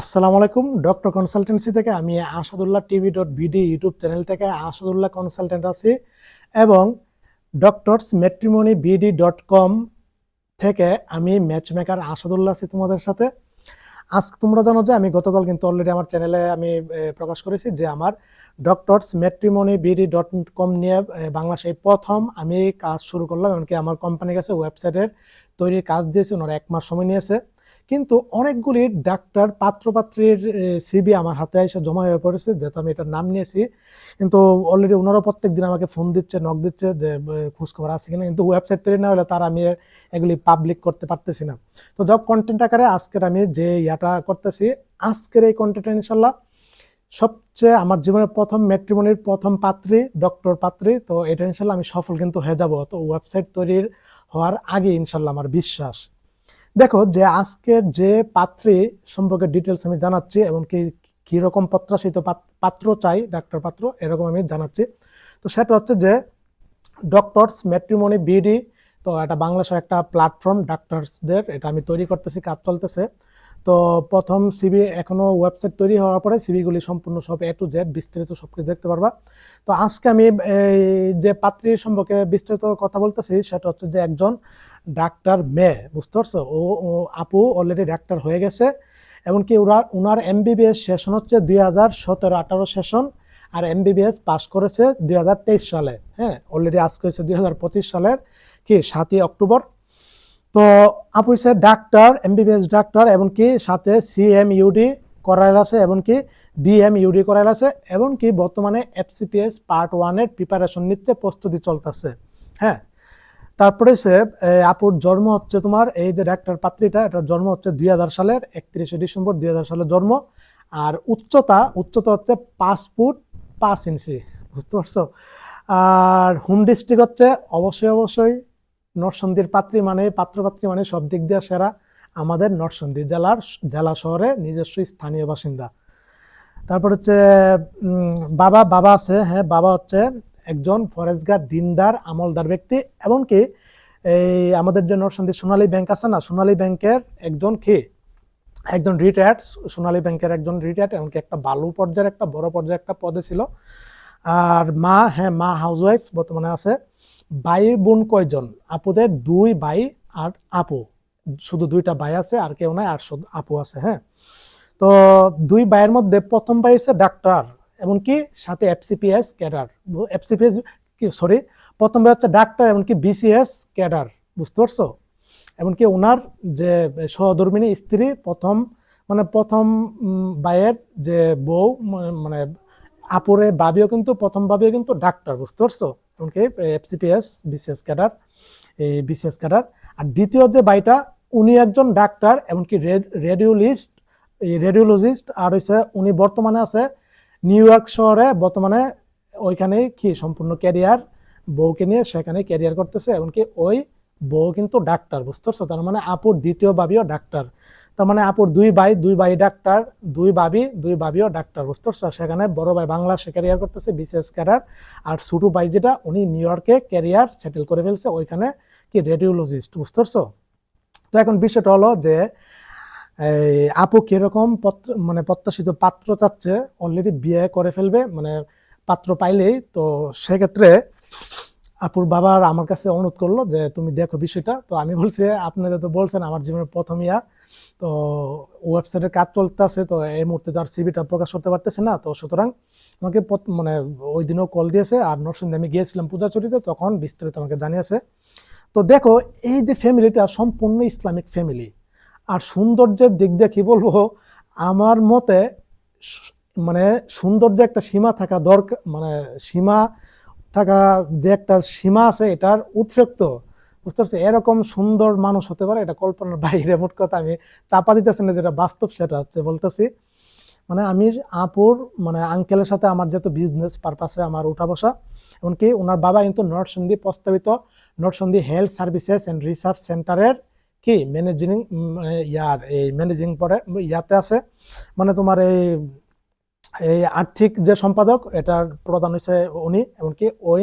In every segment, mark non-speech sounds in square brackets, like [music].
আসসালামু আলাইকুম, doctor consultancy থেকে আমি Asadullah TV dot BD YouTube channel থেকে আসাদুল্লাহ কনসালটেন্ট আছি এবং doctors matrimony BD dot com থেকে আমি ম্যাচ মেকার আসাদুল্লাহ আছি তোমাদের সাথে। আজ তোমরা জানো যে আমি গতকাল কিন্তু অলরেডি আমার চ্যানেলে আমি প্রকাশ করেছি যে আমার doctors matrimony BD dot com নিয়ে বাংলাদেশে প্রথম আমি কাজ শুরু করলাম, এমনকি আমার কোম্পানির কাছে ওয়েবসাইটের তৈরির কাজ দিয়েছে, ওনারা এক মাস সময় নিয়েছে। কিন্তু অনেকগুলি ডাক্তার পাত্রপাত্রীর সিবি আমার হাতে এসে জমা হয়ে পড়েছে, যেহেতু আমি এটার নাম নিয়েছি। কিন্তু অলরেডি ওনারা প্রত্যেক দিন আমাকে ফোন দিচ্ছে নক দিচ্ছে যে খোঁজখবর আছে কিনা। কিন্তু ওয়েবসাইট তৈরি না হলে তার আমি এগুলি পাবলিক করতে পারতেছি না। তো যাক কন্টেন্ট আকারে আজকের আমি যে ইয়াটা করতেছি, আজকের এই কন্টেন্ট ইনশাল্লাহ সবচেয়ে আমার জীবনের প্রথম ম্যাট্রিমনির প্রথম পাত্রী ডক্টর পাত্রী, তো এটা ইনশাল্লাহ আমি সফল কিন্তু হয়ে যাব। তো ওয়েবসাইট তৈরির হওয়ার আগে ইনশাল্লাহ আমার বিশ্বাস। দেখো যে আজকের যে পাত্রী সম্পর্কে ডিটেলস আমি জানাচ্ছি এবং কি কীরকম প্রত্যাশিত পাত- পাত্র চাই ডাক্তার পাত্র, এরকম আমি জানাচ্ছি। তো সেটা হচ্ছে যে ডক্টরস ম্যাট্রিমনি বিডি তো এটা বাংলাদেশের একটা প্ল্যাটফর্ম ডাক্তারসদের এটা আমি তৈরি করতেছি, কাজ চলতেছে। তো প্রথম সিবি এখনও ওয়েবসাইট তৈরি হওয়ার পরে সিবিগুলি সম্পূর্ণ সব এ টু জেড বিস্তারিত সব কিছু দেখতে পারবা। তো আজকে আমি এই যে পাত্রীর সম্পর্কে বিস্তারিত কথা বলতেছি, সেটা হচ্ছে যে একজন ডাক্তার মেয়ে বুঝতে পারছ? ও আপু অলরেডি ডাক্তার হয়ে গেছে, এমনকি ওরা, ওনার এমবিবিএস সেশন হচ্ছে দুই হাজার সতেরো, আঠারো সেশন আর এমবিবিএস পাস করেছে দুই হাজার তেইশ সালে হ্যাঁ? অলরেডি আজকে হয়েছে দুই সালের, কি, সাতই অক্টোবর। তো আপু হচ্ছে ডাক্তার এমবিবিএস ডাক্তার, এমনকি সাথে সিএমইউডি করাইল আছে, এমনকি ডিএমইউডি করাইল আছে, এমনকি বর্তমানে এফসিপিএস পার্ট ওয়ানের প্রিপারেশন নিতে প্রস্তুতি চলতেছে হ্যাঁ? তারপরে সে আপুর জন্ম হচ্ছে তোমার, এই যে ডাক্তার পাত্রীটা এটার জন্ম হচ্ছে দুই হাজার সালের একত্রিশে ডিসেম্বর দুই হাজার সালের জন্ম। আর উচ্চতা উচ্চতা হচ্ছে পাঁচ ফুট পাঁচ ইঞ্চি, বুঝতে পারছ? আর হোম ডিস্ট্রিক্ট হচ্ছে অবশ্যই অবশ্যই নরসন্দির পাত্রী মানে পাত্রপাত্রী মানে সব দিক দিয়ে সেরা আমাদের নরসন্দী জেলার, জেলা শহরে নিজস্ব স্থানীয় বাসিন্দা। তারপর হচ্ছে বাবা বাবা আছে হ্যাঁ বাবা হচ্ছে একজন ফরেস্টগার্ড দিনদার, আমলদার ব্যক্তি এমনকি এই আমাদের যে নরসন্দী সোনালী ব্যাংক আছে না, সোনালী ব্যাংকের একজন কি? একজন রিটায়ার্ড সোনালী ব্যাংকের একজন রিটায়ার্ড এমনকি একটা বালু পর্যায়ের, একটা বড় পর্যায়ের একটা পদে ছিল। আর মা হ্যাঁ মা হাউসওয়াইফ বর্তমানে আছে। ভাই বোন কয়জন? আপুদের দুই ভাই আর আপু। শুধু দুইটা ভাই আছে, আর কেউ নাই, আর শুধু আপু আছে হ্যাঁ। তো দুই ভাইয়ের মধ্যে প্রথম ভাই হচ্ছে ডাক্তার এমনকি সাথে এফসিপিএস ক্যাডার এফসিপিএস সরি প্রথম হচ্ছে ডাক্তার, এমনকি বিসিএস ক্যাডার, বুঝতে পারছ? এমনকি ওনার যে সহধর্মিনী স্ত্রী, প্রথম মানে প্রথম ভাইয়ের যে বউ, মানে- মানে আপুরে, বাবিও কিন্তু, প্রথম বাবিও কিন্তু ডাক্তার, বুঝতে পারছ? এমনকি এফসিপিএস বিসিএস ক্যাডার, এই বিসিএস ক্যাডার। আর দ্বিতীয় যে বাইটা, উনি একজন ডাক্তার, এমনকি রেডিওলিস্ট রেডিওলজিস্ট আর হচ্ছে উনি বর্তমানে আছে নিউ ইয়র্ক শহরে বর্তমানে ওইখানে কি সম্পূর্ণ ক্যারিয়ার বউকে নিয়ে সেখানে ক্যারিয়ার করতেছে, এমনকি ওই বউ কিন্তু ডাক্তার বুঝতে পারছ? তার মানে আপুর দ্বিতীয় বাবিও ডাক্তার তার মানে আপুর দুই ভাই দুই ভাই ডাক্তার দুই ভাবি, দুই ভাবিও ডাক্তার বুঝতে পারছ? সেখানে বড় ভাই বাংলা সে ক্যারিয়ার করতেছে বিশেষ ক্যারিয়ার আর ছোটো ভাই যেটা, উনি নিউ ইয়র্কে ক্যারিয়ার সেটেল করে ফেলছে, ওইখানে কি রেডিওলজিস্ট বুঝতে পারছ? তো এখন বিষয়টা হলো যে আপু কীরকম পত্র মানে প্রত্যাশিত পাত্র চাচ্ছে? অলরেডি বিয়ে করে ফেলবে মানে পাত্র পাইলেই। তো সেক্ষেত্রে আপুর বাবার আমার কাছে অনুরোধ করল যে, তুমি দেখো বিষয়টা। তো আমি বলছি, আপনারা তো বলছেন আমার জীবনের প্রথম ইয়া। তো ওয়েবসাইটের কাজ চলতেছে, তো এই মুহূর্তে তো আর সিভিটা প্রকাশ করতে পারতেছে না। তো সুতরাং আমাকে মানে ওই দিনও কল দিয়েছে, আর নরসিংদী আমি গিয়েছিলাম পূজাচুরিতে তখন বিস্তারিত আমাকে জানিয়েছে। তো দেখো, এই যে ফ্যামিলিটা সম্পূর্ণ ইসলামিক ফ্যামিলি আর সৌন্দর্যের দিক দিয়ে কী বলব, আমার মতে মানে সৌন্দর্য একটা সীমা থাকা দরকার মানে সীমা থাকা যে একটা সীমা আছে এটার উৎফেক্ত বুঝতে পারছি এরকম সুন্দর মানুষ হতে পারে, এটা কল্পনার বাইরে, মোট কথা আমি চাপা দিতেছি না, যেটা বাস্তব সেটা হচ্ছে বলতেছি। মানে আমি আপুর মানে আঙ্কেলের সাথে আমার যেহেতু বিজনেস পারপাসে আমার উঠা বসা, এমনকি ওনার বাবা কিন্তু নরসিংদী প্রস্তাবিত Narsingdi health services and research সেন্টারের কি ম্যানেজিং ইয়ার, এই ম্যানেজিং পরে ইয়াতে আছে। মানে তোমার এই এই আর্থিক যে সম্পাদক, এটার প্রধান হয়েছে উনি, এমনকি ওই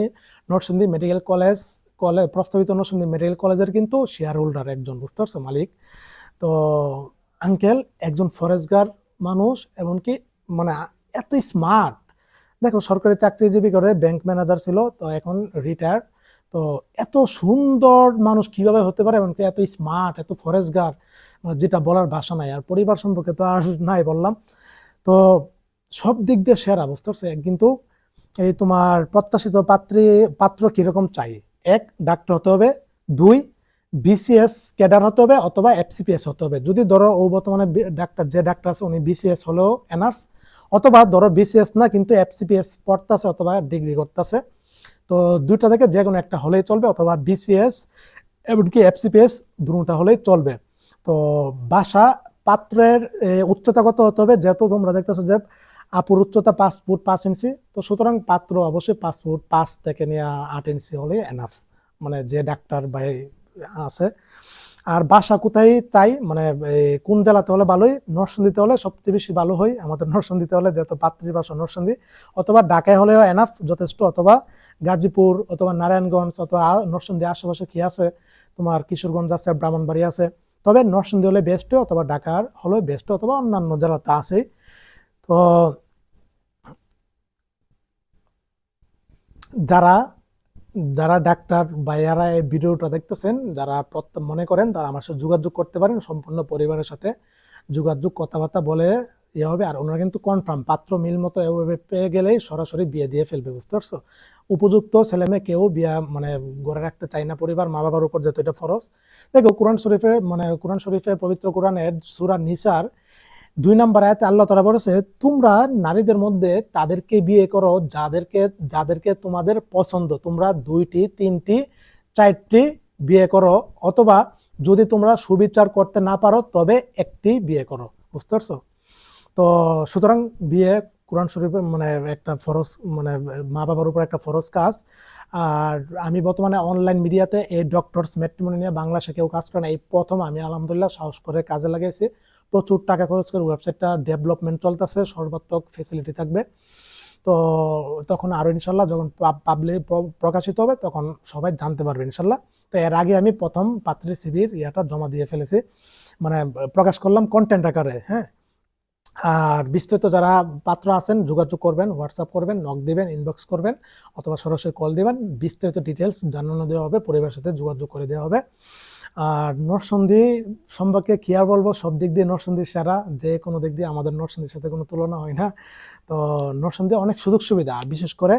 নরসিংদী মেডিকেল কলেজ কলেজ প্রস্তাবিত নরসিংদী মেডিকেল কলেজের কিন্তু শেয়ার হোল্ডার একজন, বুঝতে পারছ, মালিক। তো আঙ্কেল একজন ফরেস্ট গার্ড মানুষ, এমনকি মানে এত স্মার্ট দেখো, সরকারি চাকরিজীবী করে ব্যাংক ম্যানেজার ছিল, তো এখন রিটায়ার তো এত সুন্দর মানুষ কীভাবে হতে পারে এমনকি এত স্মার্ট এত ফরেস্টগার যেটা বলার ভাষা নাই, আর পরিবার সম্পর্কে তো আর [laughs] নাই বললাম। তো সব দিক দিয়ে সেরা, বুঝতে পারছ? কিন্তু এই তোমার প্রত্যাশিত পাত্রী, পাত্র কীরকম চাই? এক, ডাক্তার হতে হবে। দুই বিসিএস ক্যাডার হতে হবে অথবা এফসিপিএস হতে হবে। যদি ধরো ও বর্তমানে ডাক্তার, যে ডাক্তার আছে উনি বিসিএস হলেও এনাফ অথবা ধরো বিসিএস না, কিন্তু এফসিপিএস পড়তেছে অথবা ডিগ্রি করতেছে। তো দুইটা থেকে যে কোনো একটা হলেই চলবে অথবা বিসিএস এমনকি এফসিপিএস দুটা হলেই চলবে। তো বাসা পাত্রের উচ্চতাগত হতে হবে? যেহেতু তোমরা দেখতেছো যে আপুর উচ্চতা পাঁচ ফুট পাঁচ ইঞ্চি, তো সুতরাং পাত্র অবশ্যই পাঁচ ফুট পাঁচ থেকে নিয়ে আট ইঞ্চি হলে এনাফ মানে যে ডাক্তার ভাই আছে আর বাসা কোথায় চাই? মানে কোন জেলাতে হলে ভালোই? নরসিংদীতে হলে সবচেয়ে বেশি ভালো হয়। আমাদের নরসিংদীতে হলে যেহেতু পাত্রী বাসা নরসিংদী। অথবা ঢাকায় হলেও এনাফ যথেষ্ট। অথবা গাজীপুর, অথবা নারায়ণগঞ্জ, অথবা নরসিংদী আশেপাশে কি আছে? তোমার কিশোরগঞ্জ আছে, ব্রাহ্মণবাড়ি আছে। তবে নরসিংদী হলে বেস্ট অথবা ঢাকার হলে বেস্ট অথবা অন্যান্য জেলাতে আছেই। তো, যারা যারা ডাক্তার ভাইয়ারা এই ভিডিওটা দেখতেছেন, যারা মনে করেন তারা আমার সাথে যোগাযোগ করতে পারেন, সম্পূর্ণ পরিবারের সাথে যোগাযোগ, কথাবার্তা বলে ইয়ে হবে, আর ওনারা কিন্তু কনফার্ম পাত্র মিল মতো এভাবে পেয়ে গেলেই সরাসরি বিয়ে দিয়ে ফেলবে, বুঝতে পারছ? উপযুক্ত ছেলে মেয়ে কেউ বিয়া মানে গড়ে রাখতে চায় না, পরিবার মা বাবার উপর যেহেতু এটা ফরজ। দেখো, কোরআন শরীফে মানে কোরআন শরীফে পবিত্র কোরআনের সুরা নিসার দুই নম্বর আয়াতে আল্লাহ তারা বলেছে, তোমরা নারীদের মধ্যে তাদেরকে বিয়ে করো, যাদেরকে যাদেরকে তোমাদের পছন্দ, তোমরা দুইটি, তিনটি, চারটি বিয়ে করো, অথবা যদি তোমরা সুবিচার করতে না পারো, তবে একটি বিয়ে করো। বুঝতে পারছ? তো সুতরাং বিয়ে কোরআন শরীফের মানে একটা ফরজ মানে মা বাবার উপর একটা ফরজ কাজ। আর আমি বর্তমানে অনলাইন মিডিয়াতে এই ডক্টরস ম্যাট্রিমনি নিয়ে বাংলা কেউ কাজ করে না। এই প্রথম আমি আলহামদুলিল্লাহ সাহস করে কাজে লাগিয়েছি প্রচুর টাকা খরচ করে ওয়েবসাইটটা ডেভেলপমেন্ট চলতেছে, সর্বাত্মক ফেসিলিটি থাকবে। তো তখন আরও ইনশাল্লাহ যখন পাবলিক প্রকাশিত হবে, তখন সবাই জানতে পারবে ইনশাল্লাহ। তো এর আগে আমি প্রথম পাত্রী সিবির ইয়াটা জমা দিয়ে ফেলেছি। মানে প্রকাশ করলাম কন্টেন্ট আকারে হ্যাঁ? আর বিস্তারিত যারা পাত্র আছেন, যোগাযোগ করবেন হোয়াটসঅ্যাপ করবেন নক দিবেন ইনবক্স করবেন, অথবা সরাসরি কল দিবেন। বিস্তারিত ডিটেলস জানানো দেওয়া হবে, পরিবারের সাথে যোগাযোগ করে দেওয়া হবে। আর নরসন্ধি সম্পর্কে কি আর বলব? সব দিক দিয়ে নরসন্ধি সেরা, যে কোনো দিক দিয়ে আমাদের নরসন্ধির সাথে কোনো তুলনা হয় না। তো নরসন্ধি অনেক সুযোগ সুবিধা, আর বিশেষ করে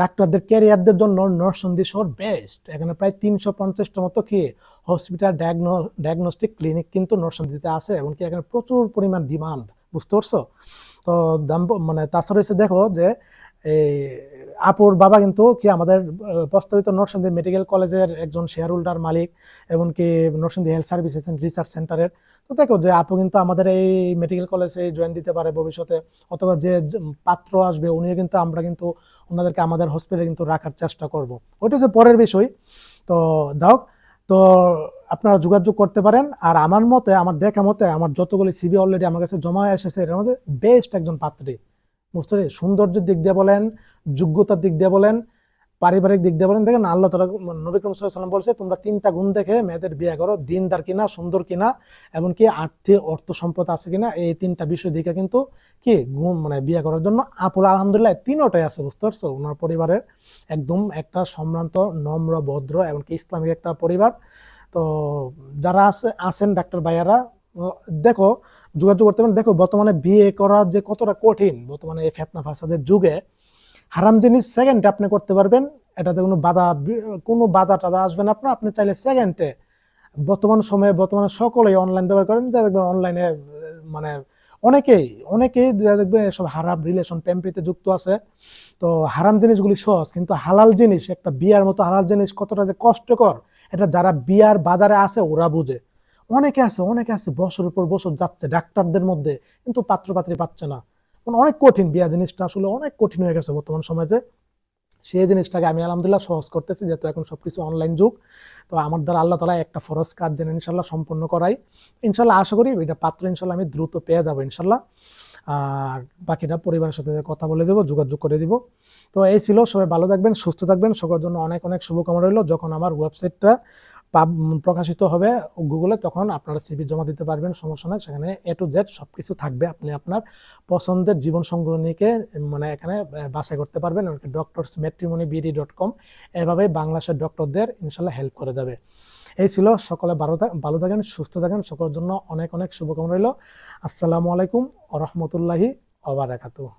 ডাক্তারদের, ক্যারিয়ারদের জন্য নরসন্ধি শহর বেস্ট এখানে প্রায় তিনশো পঞ্চাশটা মতো কি হসপিটাল ডায়াগনো ডায়াগনস্টিক ক্লিনিক কিন্তু নরসন্দিতে আছে, এমনকি এখানে প্রচুর পরিমাণ ডিমান্ড বুঝতে পারছ? তো দাম মানে তাছাড়া হচ্ছে দেখো যে এই আপুর বাবা কিন্তু কি আমাদের প্রস্তাবিত নরসিংদী মেডিকেল কলেজের একজন শেয়ার হোল্ডার মালিক, এমনকি Narsingdi health services and research সেন্টারের তো দেখো যে আপু কিন্তু আমাদের এই মেডিকেল কলেজে জয়েন দিতে পারে ভবিষ্যতে, অথবা যে পাত্র আসবে উনিও কিন্তু আমরা কিন্তু ওনাদেরকে আমাদের হসপিটালে কিন্তু রাখার চেষ্টা করব। ওইটা হচ্ছে পরের বিষয়। তো যাও তো আপনারা যোগাযোগ করতে পারেন। আর আমার মতে, আমার দেখা মতে, আমার যতগুলি সিবি অলরেডি আমার কাছে জমা এসেছে, এর মধ্যে বেস্ট একজন পাত্রী। বুঝতে সৌন্দর্যের দিক দিয়ে বলেন যোগ্যতার দিক দিয়ে বলেন, পারিবারিক দিক দিয়ে বলেন, দেখেন আল্লাহ তালা নবী করিম সাল্লাম বলছে, তোমরা তিনটা গুণ দেখে মেয়েদের বিয়ে করো, দিনদার কিনা, সুন্দর কিনা, এমনকি আর্থিক অর্থ সম্পদ আছে কিনা, এই তিনটা বিষয় দিকে কিন্তু কি গুণ মানে বিয়ে করার জন্য আপুল আলহামদুলিল্লাহ তিনোটাই আছে, বুঝতে পারছ? ওনার পরিবারের একদম একটা সম্ভ্রান্ত, নম্র, ভদ্র, এমনকি ইসলামিক একটা পরিবার। তো যারা আছে, আছেন ডাক্তার ভাইয়ারা দেখো, যোগাযোগ করতে পারেন। দেখো, বর্তমানে বিয়ে করা যে কতটা কঠিন, বর্তমানে এই ফেতনা ফাসাদের যুগে হারাম জিনিস সেকেন্ডে আপনি করতে পারবেন, এটাতে কোনো বাধা কোনো বাধা টাধা আসবে না আপনার। আপনি চাইলে সেকেন্ডে বর্তমান সময়ে, বর্তমানে সকলেই অনলাইন ব্যবহার করেন, যা দেখবেন অনলাইনে মানে অনেকেই অনেকেই দেখবে এসব হারাম রিলেশন প্রেমপ্রীতে যুক্ত আছে। তো হারাম জিনিসগুলি সহজ, কিন্তু হালাল জিনিস, একটা বিয়ার মতো হালাল জিনিস কতটা যে কষ্টকর, এটা যারা বিয়ার বাজারে আছে, ওরা বুঝে। অনেকে আছে অনেকে আছে বছরের পর বছর যাচ্ছে ডাক্তারদের মধ্যে, কিন্তু পাত্রপাত্রী পাচ্ছে না। মানে অনেক কঠিন বিয়া জিনিসটা আসলে অনেক কঠিন হয়ে গেছে বর্তমান সমাজে। সেই জিনিসটাকে আমি আলহামদুলিল্লাহ সহজ করতেছি যেহেতু এখন সবকিছু অনলাইন যুগ। তো আমার দ্বারা আল্লাহ তালা একটা ফরজ কাজ যেন ইনশাল্লাহ সম্পন্ন করাই। ইনশাল্লাহ আশা করি এটা পাত্র ইনশাল্লাহ আমি দ্রুত পেয়ে যাব ইনশাল্লাহ আর বাকিটা পরিবারের সাথে কথা বলে দেবো, যোগাযোগ করে দিব। তো এই ছিল, সবাই ভালো থাকবেন, সুস্থ থাকবেন। সবার জন্য অনেক অনেক শুভকামনা রইল। যখন আমার ওয়েবসাইটটা পাব- প্রকাশিত হবে গুগলে তখন আপনারা সিভি জমা দিতে পারবেন, সমস্যা নাই। সেখানে এ টু জেড সব কিছু থাকবে। আপনি আপনার পছন্দের জীবন সঙ্গনীকে মানে এখানে বাছাই করতে পারবেন। Doctors matrimony BD dot com এভাবে বাংলাদেশের ডক্টরদের ইনশাল্লাহ হেল্প করে যাবে। এই ছিল। সকলে ভালো ভালো থাকেন, সুস্থ থাকেন। সকলের জন্য অনেক অনেক শুভকামনা রইল। আসসালামু আলাইকুম রহমতুল্লাহি ওবারাকাতু